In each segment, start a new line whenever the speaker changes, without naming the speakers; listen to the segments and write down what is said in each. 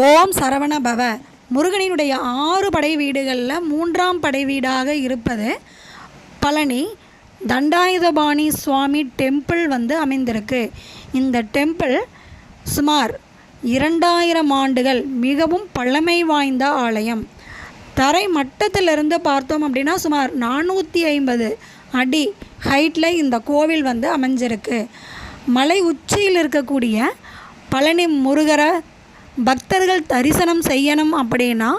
ஓம் சரவண பவ. முருகனினுடைய ஆறு படை வீடுகளில் மூன்றாம் படை வீடாக இருப்பது பழனி தண்டாயுதபாணி சுவாமி டெம்பிள் வந்து அமைந்திருக்கு. இந்த டெம்பிள் சுமார் இரண்டாயிரம் ஆண்டுகள் மிகவும் பழமை வாய்ந்த ஆலயம். தரை மட்டத்திலிருந்து பார்த்தோம் அப்படின்னா சுமார் நானூற்றி ஐம்பது அடி ஹைட்டில் இந்த கோவில் வந்து அமைஞ்சிருக்கு. மலை உச்சியில் இருக்கக்கூடிய பழனி முருகரை பக்தர்கள் தரிசனம் செய்யணும் அப்படின்னா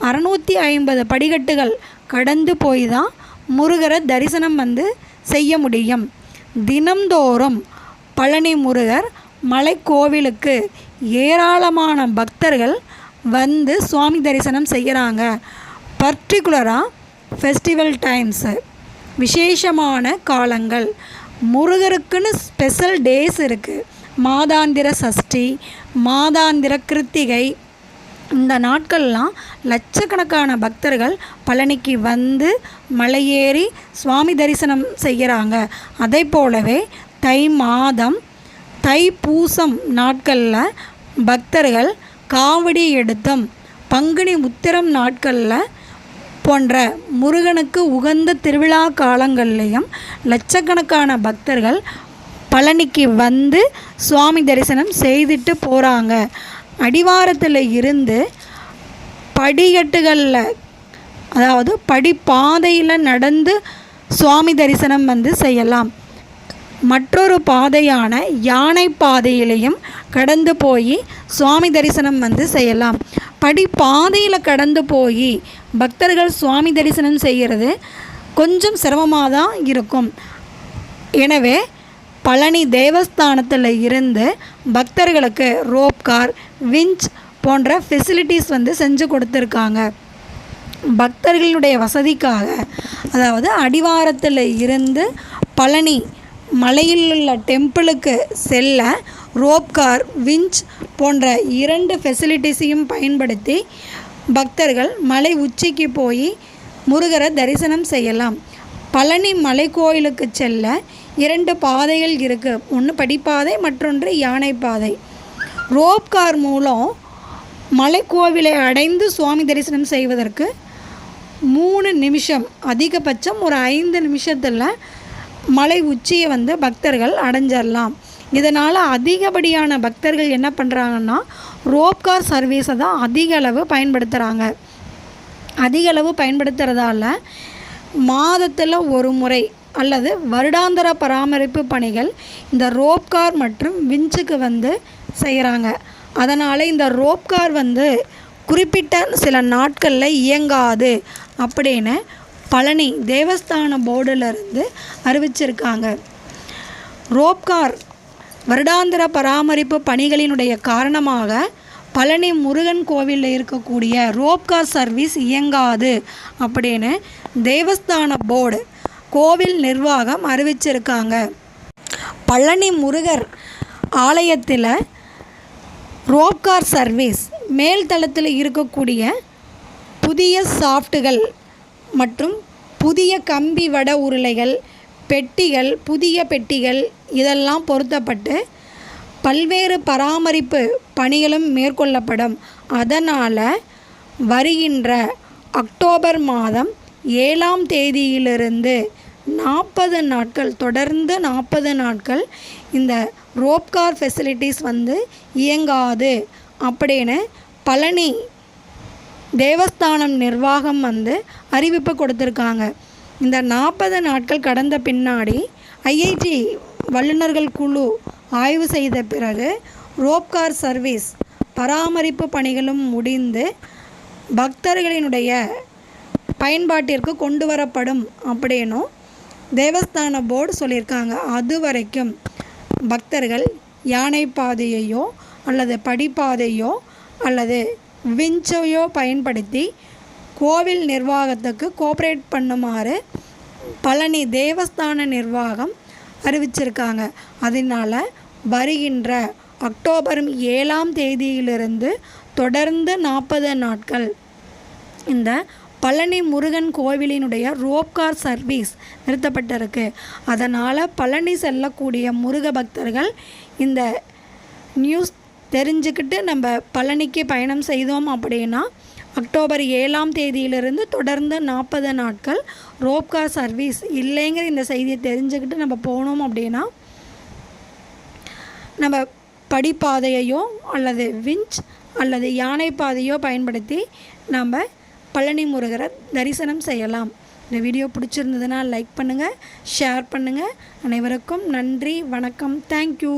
அறநூற்றி ஐம்பது படிக்கட்டுகள் கடந்து போய் தான் முருகரை தரிசனம் வந்து செய்ய முடியும். தினம்தோறும் பழனி முருகர் மலைக்கோவிலுக்கு ஏராளமான பக்தர்கள் வந்து சுவாமி தரிசனம் செய்கிறாங்க பர்டிகுலராக ஃபெஸ்டிவல் டைம்ஸு விசேஷமான காலங்கள் முருகருக்குன்னு ஸ்பெஷல் டேஸ் இருக்குது மாதாந்திர சஷ்டி மாதாந்திர கிருத்திகை இந்த நாட்கள்லாம் லட்சக்கணக்கான பக்தர்கள் பழனிக்கு வந்து மலையேறி சுவாமி தரிசனம் செய்கிறாங்க. அதே போலவே தை மாதம் தை பூசம் நாட்களில் பக்தர்கள் காவடி எடுத்தம் பங்குனி உத்திரம் நாட்களில் போன்ற முருகனுக்கு உகந்த திருவிழா காலங்கள்லேயும் லட்சக்கணக்கான பக்தர்கள் பழனிக்கு வந்து சுவாமி தரிசனம் செய்துட்டு போகிறாங்க அடிவாரத்தில் இருந்து படிக்கட்டுகளில் அதாவது படிப்பாதையில் நடந்து சுவாமி தரிசனம் வந்து செய்யலாம். மற்றொரு பாதையான யானை பாதையிலையும் கடந்து போய் சுவாமி தரிசனம் வந்து செய்யலாம். படிப்பாதையில் கடந்து போய் பக்தர்கள் சுவாமி தரிசனம் செய்கிறது கொஞ்சம் சிரமமாக தான் இருக்கும். எனவே பழனி தேவஸ்தானத்தில் இருந்து பக்தர்களுக்கு ரோப் கார் விஞ்ச் போன்ற ஃபெசிலிட்டிஸ் வந்து செஞ்சு கொடுத்துருக்காங்க. பக்தர்களுடைய வசதிக்காக அதாவது அடிவாரத்தில் இருந்து பழனி மலையில் உள்ள டெம்பிளுக்கு செல்ல ரோப் கார் விஞ்ச் போன்ற இரண்டு ஃபெசிலிட்டிஸையும் பயன்படுத்தி பக்தர்கள் மலை உச்சிக்கு போய் முருகரை தரிசனம் செய்யலாம். பழனி மலை கோயிலுக்கு செல்ல இரண்டு பாதைகள் இருக்குது ஒன்று படிப்பாதை மற்றொன்று யானை பாதை ரோப் கார் மூலம் மலைக்கோவிலை அடைந்து சுவாமி தரிசனம் செய்வதற்கு மூணு நிமிஷம். அதிகபட்சம் ஒரு ஐந்து நிமிஷத்தில் மலை உச்சியை வந்து பக்தர்கள் அடைஞ்சிடலாம் இதனால் அதிகப்படியான பக்தர்கள் என்ன பண்ணுறாங்கன்னா ரோப்கார் சர்வீஸை தான் அதிக அளவு பயன்படுத்துகிறாங்க அதிக அளவு பயன்படுத்துகிறதால மாதத்தில் ஒரு முறை அல்லது வருடாந்திர பராமரிப்பு பணிகள் இந்த ரோப் கார் மற்றும் விஞ்சுக்கு வந்து செய்கிறாங்க அதனால் இந்த ரோப் கார் வந்து குறிப்பிட்ட சில நாட்களில் இயங்காது அப்படின்னு பழனி தேவஸ்தான போர்டிலிருந்து அறிவிச்சிருக்காங்க. ரோப்கார் வருடாந்திர பராமரிப்பு பணிகளினுடைய காரணமாக பழனி முருகன் கோவிலில் இருக்கக்கூடிய ரோப்கார் சர்வீஸ் இயங்காது அப்படின்னு தேவஸ்தான போர்டு கோவில் நிர்வாகம் அறிவிச்சிருக்காங்க. பழனி முருகர் ஆலயத்தில் ரோப்கார் சர்வீஸ் மேல்தளத்தில் இருக்கக்கூடிய புதிய சாஃப்ட்டுகள் மற்றும் புதிய கம்பி வட உருளைகள் பெட்டிகள் புதிய பெட்டிகள் இதெல்லாம் பொருத்தப்பட்டு பல்வேறு பராமரிப்பு பணிகளும் மேற்கொள்ளப்படும். அதனால் வருகின்ற அக்டோபர் மாதம் ஏழாம் தேதியிலிருந்து நாற்பது நாட்கள் தொடர்ந்து நாற்பது நாட்கள் இந்த ரோப்கார் ஃபெசிலிட்டிஸ் வந்து இயங்காது. அப்படின்னு பழனி தேவஸ்தானம் நிர்வாகம் வந்து அறிவிப்பு கொடுத்துருக்காங்க. இந்த நாற்பது நாட்கள் கடந்த பின்னாடி ஐஐடி வல்லுநர்கள் குழு ஆய்வு செய்த பிறகு ரோப்கார் சர்வீஸ் பராமரிப்பு பணிகளும் முடிந்து பக்தர்களினுடைய பயன்பாட்டிற்கு கொண்டு வரப்படும் அப்படின்னும் தேவஸ்தான போர்டு சொல்லியிருக்காங்க. அது வரைக்கும் பக்தர்கள் யானை பாதையையோ அல்லது படிப்பாதையோ அல்லது விஞ்சையோ பயன்படுத்தி கோவில் நிர்வாகத்துக்கு கோஆப்ரேட் பண்ணுமாறு பழனி தேவஸ்தான நிர்வாகம் அறிவிச்சிருக்காங்க. அதனால் வருகின்ற அக்டோபர் ஏழாம் தேதியிலிருந்து தொடர்ந்து நாற்பது நாட்கள். இந்த பழனி முருகன் கோவிலினுடைய ரோப்கார் சர்வீஸ் நிறுத்தப்பட்டிருக்கு. அதனால் பழனி செல்லக்கூடிய முருக பக்தர்கள் இந்த நியூஸ் தெரிஞ்சுக்கிட்டு நம்ம பழனிக்கு பயணம் செய்தோம் அப்படின்னா அக்டோபர் ஏழாம் தேதியிலிருந்து தொடர்ந்து நாற்பது நாட்கள் ரோப்கார் சர்வீஸ் இல்லைங்கிற இந்த செய்தியை தெரிஞ்சுக்கிட்டு நம்ம போனோம் அப்படின்னா நம்ம படிப்பாதையையோ அல்லது விஞ்ச் அல்லது யானை பாதையோ பயன்படுத்தி நாம் பழனி முருகரை தரிசனம் செய்யலாம். இந்த வீடியோ பிடிச்சிருந்ததுன்னா லைக் பண்ணுங்கள் ஷேர் பண்ணுங்கள் அனைவருக்கும் நன்றி வணக்கம். தேங்க்யூ